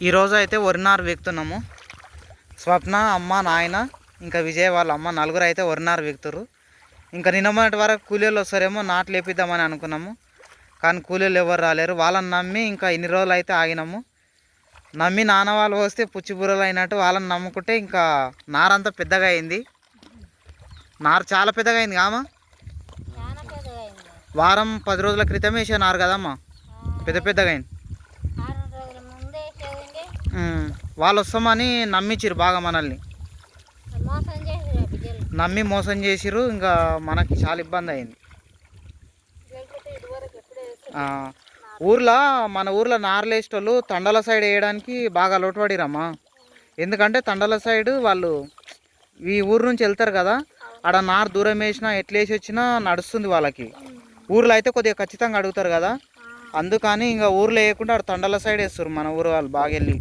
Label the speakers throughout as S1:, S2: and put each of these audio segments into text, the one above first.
S1: ఈరోజు అయితే వరినారు వీక్తున్నాము. స్వప్న అమ్మ నాయన ఇంకా విజయ్ వాళ్ళ అమ్మ నలుగురు అయితే వరినారు వీక్తురు ఇంకా నిన్న మొన్నటి వరకు కూలీలు వస్తారేమో నాట్లు లేపిద్దామని అనుకున్నాము. కానీ కూలీలు ఎవరు రాలేరు. వాళ్ళని నమ్మి ఇంకా ఇన్ని రోజులు అయితే ఆగినాము. నమ్మి నాన్న వాళ్ళు వస్తే పుచ్చిబుర్రలు అయినట్టు వాళ్ళని నమ్ముకుంటే ఇంకా నారంతా పెద్దగా అయింది. నారు చాలా పెద్దగా అయింది కామా? వారం పది రోజుల క్రితమే వేసే నారు కదమ్మా పెద్ద పెద్దగా అయింది
S2: ఆరు రోజుల ముందే చేయండి
S1: ఉమ్, వాళ్ళు వస్తామని నమ్మించిరు బాగా మనల్ని. నమ్మి మోసం చేసిరు ఇంకా మనకి చాలా ఇబ్బంది అయింది. ఊర్లో మన ఊర్లో నార్లేస్టోళ్ళు తండల సైడ్ వేయడానికి బాగా లోటుపడిరమ్మా. ఎందుకంటే తండల సైడ్ వాళ్ళు ఈ ఊరు నుంచి వెళ్తారు కదా ఆడ నార్ దూరం వేసినా ఎట్లేసి వేసి వచ్చినా నడుస్తుంది వాళ్ళకి. ఊర్లో అయితే కొద్దిగా ఖచ్చితంగా అడుగుతారు కదా. అందుకని ఇంకా ఊర్లో వేయకుండా ఆడ తండల సైడ్ వేస్తారు మన ఊరు వాళ్ళు బాగా వెళ్ళి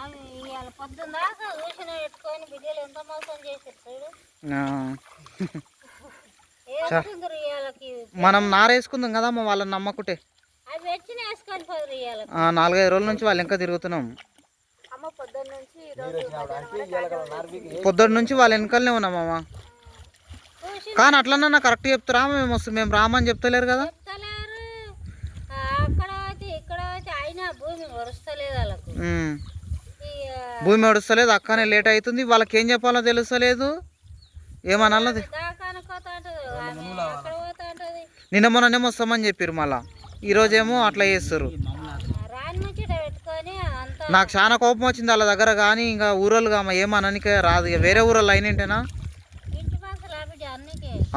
S2: ఆమె ఇవాళ పొద్దున్న దాకా ఊసిన పెట్టుకొని బిడ్డలు ఎంత మోసం చేశారు చూడు.
S1: ఆ,
S2: వేసుకుందరు ఇవాళకి
S1: మనం నార వేసుకుందాం కదమ్మా వాళ్ళని నమ్మకుంటే. నాలుగైదు రోజుల నుంచి వాళ్ళు ఇంకా తిరుగుతున్నాం.
S2: అమ్మ పొద్దున్న నుంచి
S1: వాళ్ళ వెనకాలనే ఉన్నామమ్మా కానీ అట్లన్నా కరెక్ట్ చెప్తారా? మేము వస్తాం మేము రామని చెప్తలేరు కదా?
S2: ఇక్కడ అయితే అయినా భూమి వరుస్తలేదు వాళ్ళకు.
S1: భూమి ఒడుస్తలేదు అక్కనే లేట్ అవుతుంది. వాళ్ళకి ఏం చెప్పాలో తెలుస్తలేదు. ఏమనాలది? నిన్న మొన్ననే వస్తామని చెప్పారు మళ్ళా. ఈరోజేమో అట్లా చేస్తారు. నాకు చాలా కోపం వచ్చింది వాళ్ళ దగ్గర కానీ ఇంకా ఊరోళ్ళు అమ్మ ఏమననికే రాదు. ఇక వేరే ఊరోళ్ళు అయినంటేనా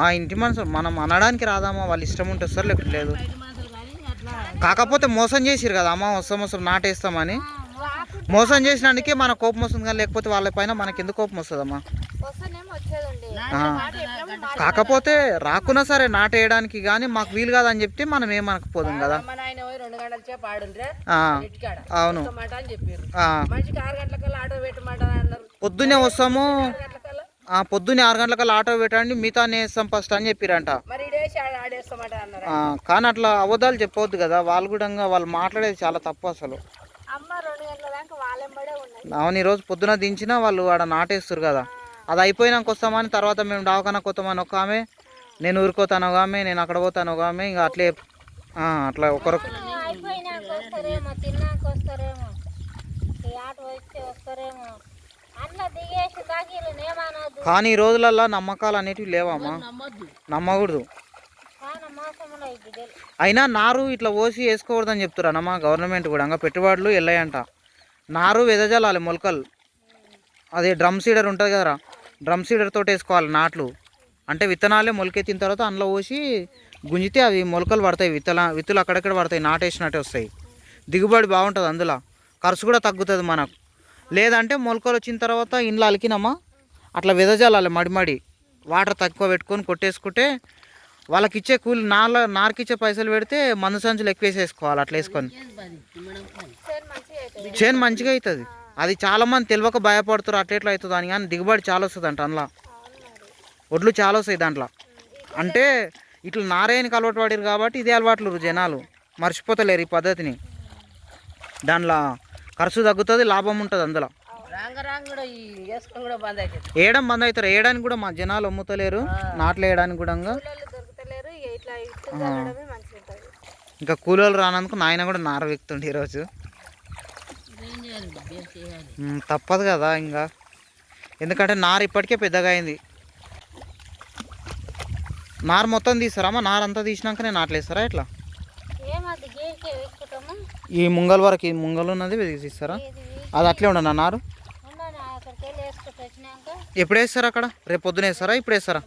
S1: ఆ ఇంటి మనసు మనం అనడానికి రాదామా వాళ్ళు ఇష్టం ఉంటే వస్తారు లేకపోతే లేదు. కాకపోతే మోసం చేసిరు కదా అమ్మ. వస్తాం వస్తాం నాటేస్తామని. మోసం చేసినందుకే మన కోపం వస్తుంది కానీ లేకపోతే వాళ్ళ పైన మనకి ఎందుకు కోపం వస్తుందమ్మా. కాకపోతే రాకున్నా సరే నాటేయడానికి కానీ మాకు వీలు కాదని చెప్తే మనం ఏమనకపోదాం కదా? అవును.
S3: గంటలకల్లా
S1: పొద్దున్నే వస్తాము.
S3: ఆరు గంటలకల్లా?
S1: పొద్దున్నే ఆరు గంటలకు ఆటో పెట్టండి మిగతా వేస్తాం ఫస్ట్ అని చెప్పిరంట. కానీ అట్లా అబద్ధాలు చెప్పవద్దు కదా. వాళ్ళు కూడా వాళ్ళు మాట్లాడేది చాలా తప్పు అసలు. అవును ఈరోజు పొద్దున దించినా వాళ్ళు ఆడ నాటేస్తారు కదా. అది అయిపోయినాక వస్తామని తర్వాత మేము డావకనకు వస్తామని ఒక ఆమె నేను ఊరుకోతాను ఒక ఆమె నేను అక్కడ పోతాను ఒక ఆమె ఇంకా అట్లే ఆ, అట్లా ఒకరు కానీ ఈ రోజులల్లో నమ్మకాలు అనేటివి లేవమ్మా
S3: నమ్మొద్దు?
S1: నమ్మకూడదు
S2: చాలా మోసములు ఈ బిడ్డలు
S1: అయినా నారు ఇట్లా పోసి వేసుకోకూడదని చెప్తారన్నమా గవర్నమెంట్ కూడా. ఇంకా పెట్టుబడులు వెళ్ళాయంట నారు వెదజల్లాలి మొలకలు. అదే డ్రమ్ సీడర్ ఉంటుంది కదరా. డ్రమ్ సీడర్ తోటి వేసుకోవాలి నాట్లు. అంటే విత్తనాలే మొలకెత్తిన తర్వాత అందులో పోసి గుంజితే అవి మొలకలు పడతాయి. విత్తన విత్తులు అక్కడక్కడ పడతాయి. నాటేసినట్టే వస్తాయి. దిగుబడి బాగుంటుంది అందులో. ఖర్చు కూడా తగ్గుతుంది మనకు. లేదంటే మొలకలు వచ్చిన తర్వాత ఇండ్లు అలికినమ్మా అట్లా వెదజల్లాలి మడిమడి వాటర్ తక్కువ పెట్టుకొని కొట్టేసుకుంటే వాళ్ళకి ఇచ్చే కూలి నార్ల నార్కిచ్చే పైసలు పెడితే మందు సంచులు ఎక్కువ వేసేసుకోవాలి అట్లా వేసుకొని. చేను మంచిగా అవుతుంది అది చాలా మంది తెలియక భయపడుతారు అట్లా ఎట్లా అవుతుంది అని. కానీ దిగుబడి చాలా వస్తుంది అంట అందులో. ఒడ్లు చాలా వస్తాయి దాంట్లో. అంటే ఇట్లా నారాయణకి అలవాటు పడారు కాబట్టి ఇదే అలవాట్లు జనాలు. మర్చిపోతలేరు ఈ పద్ధతిని. దాంట్లో ఖర్చు తగ్గుతుంది లాభం ఉంటుంది అందులో. వేయడం బంద్ అవుతారు వేయడానికి కూడా మా జనాలు అమ్ముతలేరు. నాట్లు వేయడానికి కూడా ఇంకా. కూలీలు రానందుకు నాయన కూడా నార వ్యక్తుండే ఈరోజు. తప్పదు కదా ఇంకా. ఎందుకంటే నార ఇప్పటికే పెద్దగా అయింది. నార మొత్తం తీస్తారమ్మా నార అంతా తీసినాకనే నాట్లేస్తారా ఇట్లా ఈ ముంగల్ వరకు ఈ ముంగల్ ఉన్నది తీస్తారా? అది అట్లే ఉండనా నారు? ఎప్పుడు వేస్తారా అక్కడ? రేపు పొద్దున వేస్తారా? ఇప్పుడు వేస్తారా?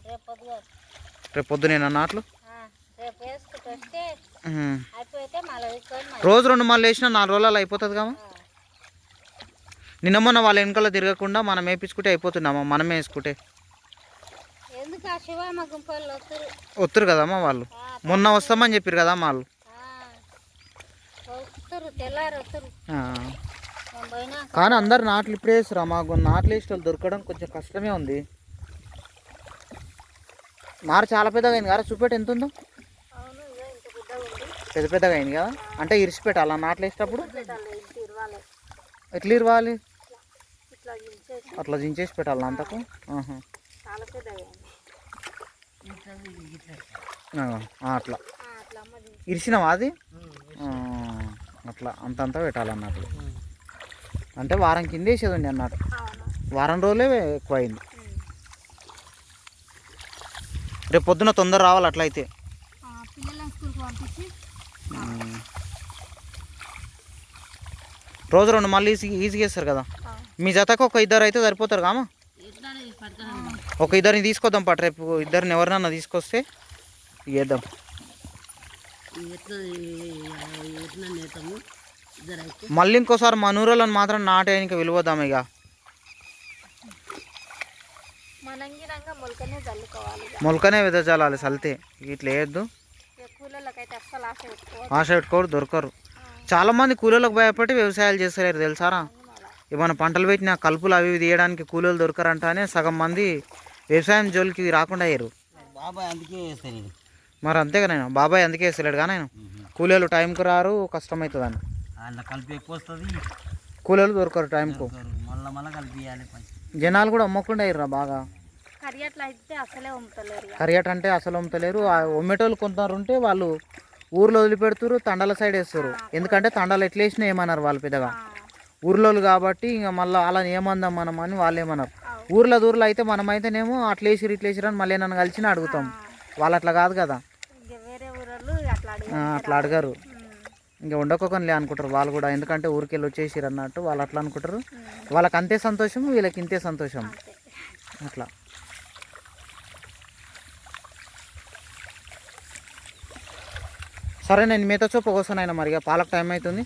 S2: రేపు
S1: పొద్దునేనా నాట్లు? రోజు రెండు మళ్ళీ వేసినా నాలుగు రోజులు అయిపోతుంది కదా నిన్న మొన్న వాళ్ళ వెనకాల తిరగకుండా మనం వేపించుకుంటే అయిపోతున్నామా? మనమే వేసుకుంటే.
S2: వస్తారు
S1: కదమ్మా వాళ్ళు? మొన్న వస్తామని చెప్పారు కదా వాళ్ళు? కానీ అందరు నాట్లు ఇప్పుడే వేస్తారు మాకు నాట్లు వేసిన వాళ్ళు దొరకడం కొంచెం కష్టమే ఉంది. నారు చాలా పెద్దగా అయింది కదా చూపెట్టి ఎంత ఉందో? పెద్ద పెద్దగా అయింది కదా? అంటే ఇరిచి పెట్టాలా నాట్లు వేసేటప్పుడు? ఎట్లా ఇరవాలి? అట్లా దించేసి పెట్టాలా అంతకు? అట్లా. ఇరిచినావా అది? అట్లా. అంతంతా పెట్టాలన్నట్లు అంటే వారం కింద వేసేది అన్నట్టు. వారం రోజులే ఎక్కువ అయింది రేపు పొద్దున తొందర రావాలి అట్లయితే? రోజు రెండు మళ్ళీ ఈజీ ఈజీగా వేస్తారు కదా. మీ జతకు ఒక ఇద్దరు అయితే సరిపోతారు కామా? ఒక ఇద్దరిని తీసుకొద్దాం పట్టు రేపు. ఇద్దరిని ఎవరినన్నా తీసుకొస్తే వేద్దాం మళ్ళీ ఇంకోసారి మనూరలను మాత్రం నాటేయడానికి విలువద్దాం ఇక.
S2: మొలకనే
S1: వెదజాలాలి సల్తే. ఇట్లా వేయద్దు.
S2: ఆశ
S1: పెట్టుకోరు దొరకరు. చాలా మంది కూలీలకు భయపడి వ్యవసాయాలు చేస్తలేరు తెలుసారా ఏమైనా పంటలు పెట్టిన కలుపులు అవి ఇవి తీయడానికి కూలీలు దొరకరంట అని సగం మంది వ్యవసాయం జోలికి రాకుండా అయ్యారు.
S3: బాబాయ్ అందుకే
S1: మరి అంతేగా నేను బాబాయ్ అందుకే వేస్తలేడు కానీ నేను. కూలీలు టైంకు రారు కష్టమవుతుందని
S3: అందులో కలిపి ఎక్కువ వస్తుంది.
S1: కూలీలు దొరకరు టైంకు.
S3: మళ్ళీ మళ్ళీ కలిపియాలి
S1: జనాలు కూడా అమ్మకుండా అయ్యారు బాగా.
S2: కర్రీ అట్లా అయితే అసలే అమ్ముతలేరు.
S1: కరియట్ అంటే అసలు అమ్ముతలేరు ఆ ఒమ్మేటోళ్ళు కొందరు ఉంటే వాళ్ళు ఊర్లో వదిలిపెడుతురు తండాల సైడ్ వేస్తారు ఎందుకంటే తండాలు ఎట్లా వేసినా ఏమన్నారు వాళ్ళు పెద్దగా.
S2: ఆ,
S1: ఊర్లోళ్ళు కాబట్టి ఇంకా మళ్ళీ అలా ఏమందాం మనం అని వాళ్ళు ఏమన్నారు. ఊర్లో దూర్లో అయితే మనం అయితేనేమో అట్లా వేసిరు ఇట్లా వేసిరు అని మళ్ళీ నన్ను కలిసి అడుగుతాం. వాళ్ళు అట్లా కాదు కదా.
S2: అట్లా
S1: అడగారు. ఇంకా ఉండకోకనిలే అనుకుంటారు వాళ్ళు కూడా. ఎందుకంటే ఊరికెళ్ళి వచ్చేసిరు అన్నట్టు వాళ్ళు అట్లా అనుకుంటారు. వాళ్ళకి అంతే సంతోషం వీళ్ళకి ఇంతే సంతోషం. అట్లా. సరే నేను మీతో చూపు వస్తానైనా మరి. ఇక పాలకు టైం అవుతుంది.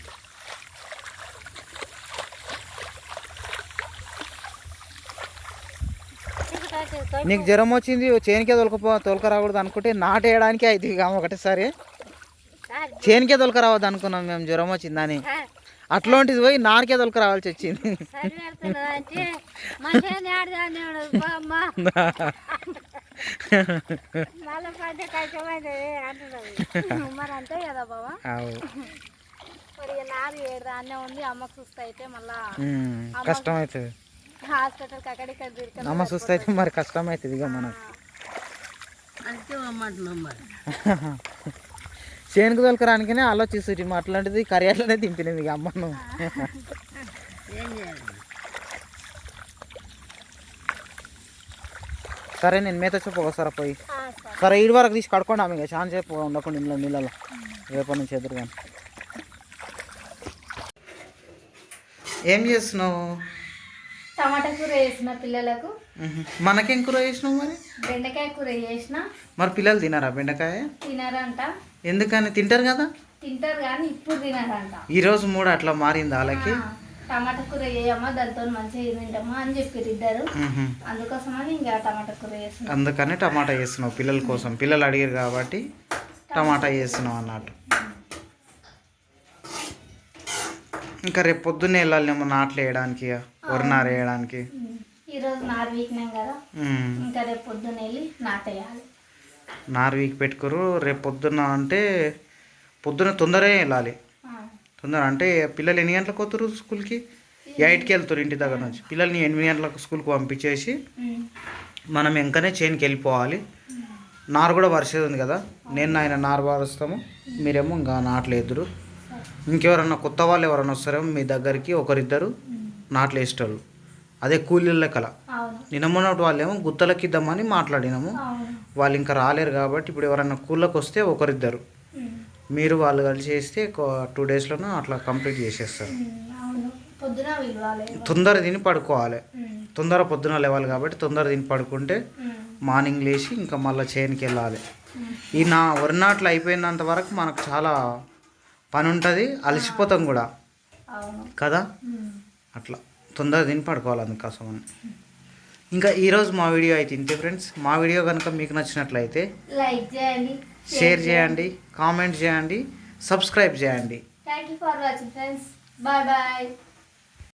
S2: నీకు
S1: జ్వరం వచ్చింది చేనికే తొలకపో తోలుకరాకూడదు అనుకుంటే నాటేయడానికి అయితే ఇక ఒకటేసారి.
S2: సార్,
S1: చేనికే తొలకరావద్దు అనుకున్నాం మేము జ్వరం వచ్చిందని అట్లాంటిది పోయి నాకే తొలకరావాల్సి వచ్చింది. కష్టం అవుతుంది అమ్మ సుస్థ అయితే మరి కష్టం అవుతుంది ఇక
S3: మరి
S1: చేనుకు తొలకరానికనే ఆలోచిస్తుంది అట్లాంటిది కరియాట్లోనే దింపినది ఇక అమ్మను
S3: ఏం చేయాలి
S1: సరే నేను మేత చెప్పు ఒకసారి పోయి.
S2: సరే.
S1: ఈడు వరకు తీసి కడుకోండి ఆమె చాలా సేపు ఉండకుండా ఇంట్లో నీళ్ళలో. రేపటి నుంచి ఎదురు కానీ ఏం చేస్తున్నావు?
S2: టమాటా కూర వేసిన పిల్లలకు.
S1: మనకేం కూర చేసినావు మరి?
S2: బెండకాయ కూర చేసిన.
S1: మరి పిల్లలు తినారా బెండకాయ?
S2: తినరంట.
S1: ఎందుకని? తింటారు కదా?
S2: తింటారు కానీ ఇప్పుడు తినరంట.
S1: ఈరోజు మూడు అట్లా మారింది వాళ్ళకి?
S2: టమాటా కూర చేయమ్మా దాంతో మంచిగా తింటామా అని చెప్పారు ఇద్దరు.
S1: మ్మ్.
S2: అందుకోసమని ఇంకా టమాటా కూర చేస్తున్నాం.
S1: అందుకని టమాటా చేస్తున్నావు పిల్లల కోసం. పిల్లలు అడిగారు కాబట్టి టమాటా చేస్తున్నావు అన్నట్టు. ఇంకా రేపు పొద్దున్నే వెళ్ళాలేమో నాట్లు వేయడానికి వరి నారు వేయడానికి.
S2: ఈరోజు నారు వీకినాం కదా. ఇంకా రేపు పొద్దున్న వెళ్ళి నాటేయాలి
S1: నారు వీక్ పెట్టుకోరు. రేపు పొద్దున్న అంటే పొద్దున్న తొందరగా వెళ్ళాలి. తొందర. అంటే పిల్లలు ఎన్ని గంటలకు వస్తారు స్కూల్కి? ఎయిట్కి వెళ్తారు ఇంటి దగ్గర నుంచి. పిల్లల్ని ఎనిమిది గంటలకు స్కూల్కి పంపించేసి మనం వెంకనే చేనుకి వెళ్ళిపోవాలి. నారు కూడా వరిసేది ఉంది కదా? నేను ఆయన నారు వారుస్తాము మీరేమో ఇంకా నాట్లు ఎదురు ఇంకెవరన్నా కొత్త వాళ్ళు ఎవరన్నా వస్తారేమో మీ దగ్గరికి ఒకరిద్దరు నాట్లు వేసేటోళ్ళు. అదే కూలీల లెక్కల
S2: అవును.
S1: నిన్న మొన్నటి వాళ్ళేమో గుత్తలకి ఇద్దామని మాట్లాడినాము. వాళ్ళు ఇంకా రాలేరు కాబట్టి ఇప్పుడు ఎవరైనా కూళ్ళకి వస్తే ఒకరిద్దరు. మీరు వాళ్ళు కలిసి చేస్తే టూ డేస్లోనూ అట్లా కంప్లీట్ చేసేస్తారు. తొందర తిని పడుకోవాలి. తొందర పొద్దున లేవాలి కాబట్టి తొందర తిని పడుకుంటే మార్నింగ్ లేచి ఇంకా మళ్ళీ చేనుకి వెళ్ళాలి. ఈ నా వరి నాట్లు అయిపోయినంత వరకు మనకు చాలా పని ఉంటుంది అలసిపోతాం కూడా. కదా? అట్లా. తొందర తిని పడుకోవాలి అందుకోసమని. ఇంకా ఈరోజు మా వీడియో అయితే ఇంతే ఫ్రెండ్స్. మా వీడియో కనుక మీకు నచ్చినట్లయితే
S2: లైక్ చేయండి
S1: షేర్ చేయండి కామెంట్ చేయండి సబ్స్క్రైబ్ చేయండి.
S2: Thank you for watching friends bye bye